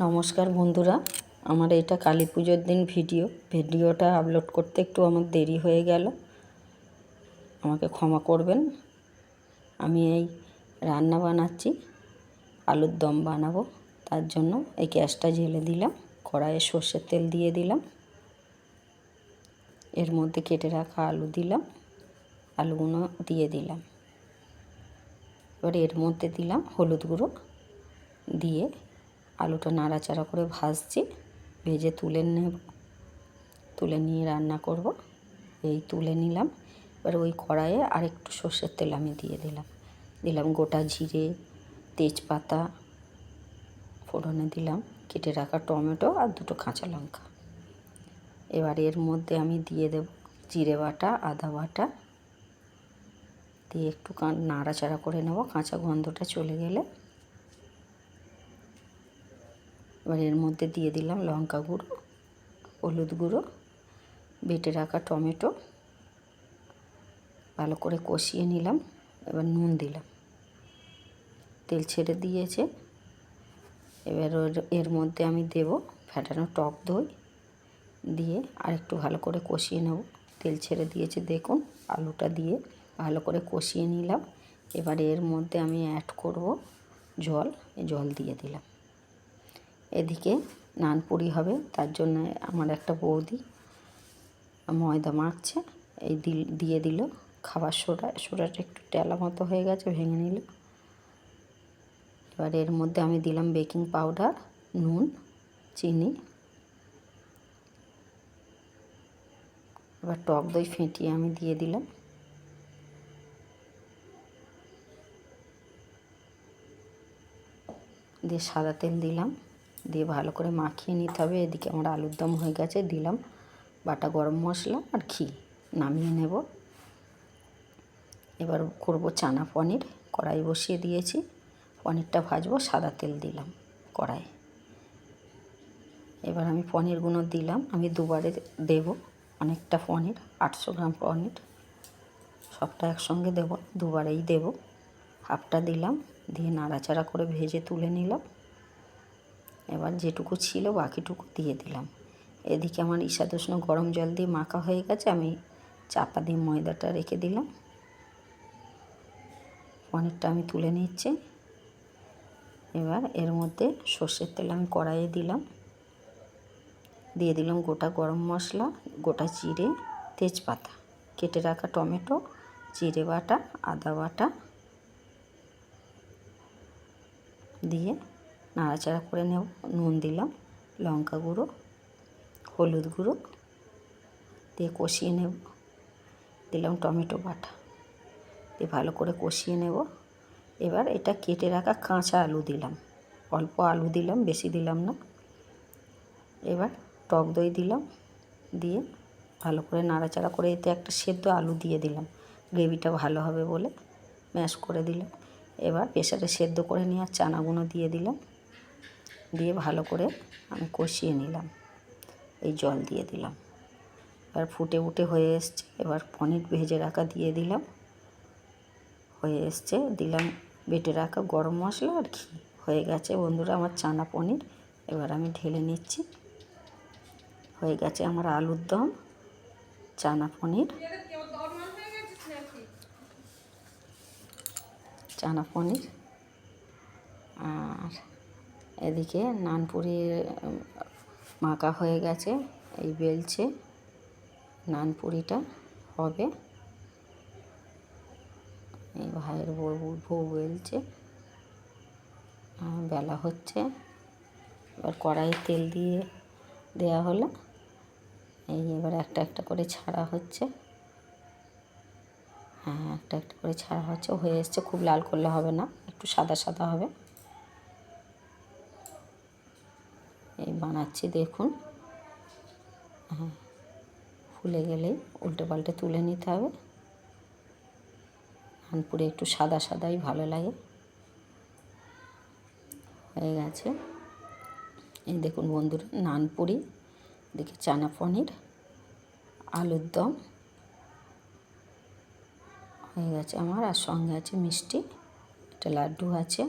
নমস্কার বন্ধুরা, আমার এটা কালী পুজোর দিন ভিডিও। ভিডিওটা আপলোড করতে একটু আমার দেরি হয়ে গেল। আমাকে ক্ষমা করবেন। আমি এই রান্না বানাচ্ছি, আলুর দম বানাবো। তার জন্য এই গ্যাসটা জেলে দিলাম, কড়াইয়ে সর্ষের তেল দিয়ে দিলাম। এর মধ্যে কেটে রাখা আলু দিলাম, আলুগুলো দিয়ে দিলাম। এবার এর মধ্যে দিলাম হলুদ গুঁড়ো দিয়ে আলুটা নাড়াচাড়া করে ভাজছি, ভেজে তুলে নেব তুলে নিয়ে রান্না করব। এই তুলে নিলাম। এবার ওই কড়াইয়ে আরেকটু সর্ষের তেল আমি দিয়ে দিলাম। দিলাম গোটা জিরে, তেজপাতা, ফোড়নে দিলাম, কেটে রাখা টমেটো আর দুটো কাঁচা লঙ্কা। এবার এর মধ্যে আমি দিয়ে দেব জিরে বাটা, আদা বাটা। দিয়ে একটু নাড়াচাড়া করে নেব। কাঁচা গন্ধটা চলে গেলে এবার এর মধ্যে দিয়ে দিলাম লঙ্কা গুঁড়ো, হলুদ গুঁড়ো, বেটে রাখা টমেটো, ভালো করে কষিয়ে নিলাম, এবার নুন দিলাম। তেল ছেড়ে দিয়েছে, এবার এর মধ্যে আমি দেব ফ্যাটানো টক দই, দিয়ে আর একটু ভালো করে কষিয়ে নেব। তেল ছেড়ে দিয়েছে, দেখুন আলুটা দিয়ে ভালো করে কষিয়ে নিলাম। এবার এর মধ্যে আমি অ্যাড করব জল জল দিয়ে দিলাম। এদিকে নানপুরি হবে, তার জন্য আমার একটা বৌদি ময়দা মাখছে, এই দিল, দিয়ে দিল। খাবার সোডা, সোডাটা একটু টেলা মতো হয়ে গেছে, ভেঙে নিল। এবার এর মধ্যে আমি দিলাম বেকিং পাউডার, নুন, চিনি। এবার টক দই ফেটিয়ে আমি দিয়ে দিলাম। দিয়ে সাদা তেল দিলাম। দিয়ে ভালো করে মাখিয়ে নিতে হবে। এদিকে আমার আলুর দম হয়ে গেছে, দিলাম বাটা গরম মশলা আর ঘি, নামিয়ে নেব। এবার করব চানা পনির, কড়াই বসিয়ে দিয়েছি। পনিরটা ভাজবো, সাদা তেল দিলাম কড়াই এবার আমি পনিরগুলো দিলাম, আমি দুবারে দেব অনেকটা পনির, আটশো গ্রাম পনির। সবটা একসঙ্গে দেব, দুবারেই দেব। হাফটা দিলাম, দিয়ে নাড়াচাড়া করে ভেজে তুলে নিলাম। এবার যেটুকু ছিল বাকিটুকু দিয়ে দিলাম। এদিকে আমার ঈশাদুষ্ণ গরম জল দিয়ে মাখা হয়ে গেছে, আমি চাপা দিয়ে ময়দাটা রেখে দিলাম। পনিরটা আমি তুলে নিচ্ছি। এবার এর মধ্যে সর্ষের তেল আমি কড়াইয়ে দিলাম। দিয়ে দিলাম গোটা গরম মশলা, গোটা জিরে, তেজপাতা, কেটে রাখা টমেটো, জিরে বাটা, আদা বাটা। দিয়ে নাড়াচাড়া করে নেব। নুন দিলাম, লঙ্কা গুঁড়ো, হলুদ গুঁড়ো দিয়ে কষিয়ে নেব। দিলাম টমেটো বাটা দিয়ে ভালো করে কষিয়ে নেব। এবার এটা কেটে রাখা কাঁচা আলু দিলাম। অল্প আলু দিলাম, বেশি দিলাম না। এবার টক দই দিলাম দিয়ে ভালো করে নাড়াচাড়া করে এতে একটা সেদ্ধ আলু দিয়ে দিলাম। গ্রেভিটা ভালো হবে বলে ম্যাশ করে দিলাম। এবার প্রেশারে সেদ্ধ করে নিয়ে চানাগুলো দিয়ে দিলাম। দিয়ে ভালো করে আমি কষিয়ে নিলাম। এই জল দিয়ে দিলাম। এবার ফুটে উঠে হয়ে এসছে, এবার পনির ভেজে রাখা দিয়ে দিলাম। হয়ে এসছে, দিলাম, বেটে রাখা গরম মশলা আর ঘি। হয়ে গেছে বন্ধুরা আমার চানা পনির। এবার আমি ঢেলে নিচ্ছি। হয়ে গেছে আমার আলুর দম, চানা পনির। চানা পনির এদিকে নানপুরি মাখা হয়ে গেছে, এই বেলছে। নানপুরিটা হবে। এই ভাইয়ের বউ বউ বেলছে। বেলা হচ্ছে। এবার কড়াই তেল দিয়ে দেয়া হলো। এই এবার একটা একটা করে ছাড়া হচ্ছে। হ্যাঁ একটা একটা করে ছাড়া হচ্ছে। হয়ে এসছে, খুব লাল করলে হবে না, একটু সাদা সাদা হবে এই বানাচ্ছি, দেখুন। হ্যাঁ ফুলে গেলেই উল্টে পাল্টে তুলে নিতে হবে। নানপুরে একটু সাদা সাদাই ভালো লাগে। হয়ে গেছে। এই দেখুন বন্ধুরা নানপুরি দেখি চানা পনির, আলুর দম। হয়ে গেছে আমার, আর সঙ্গে আছে মিষ্টি। একটা লাড্ডু আছে।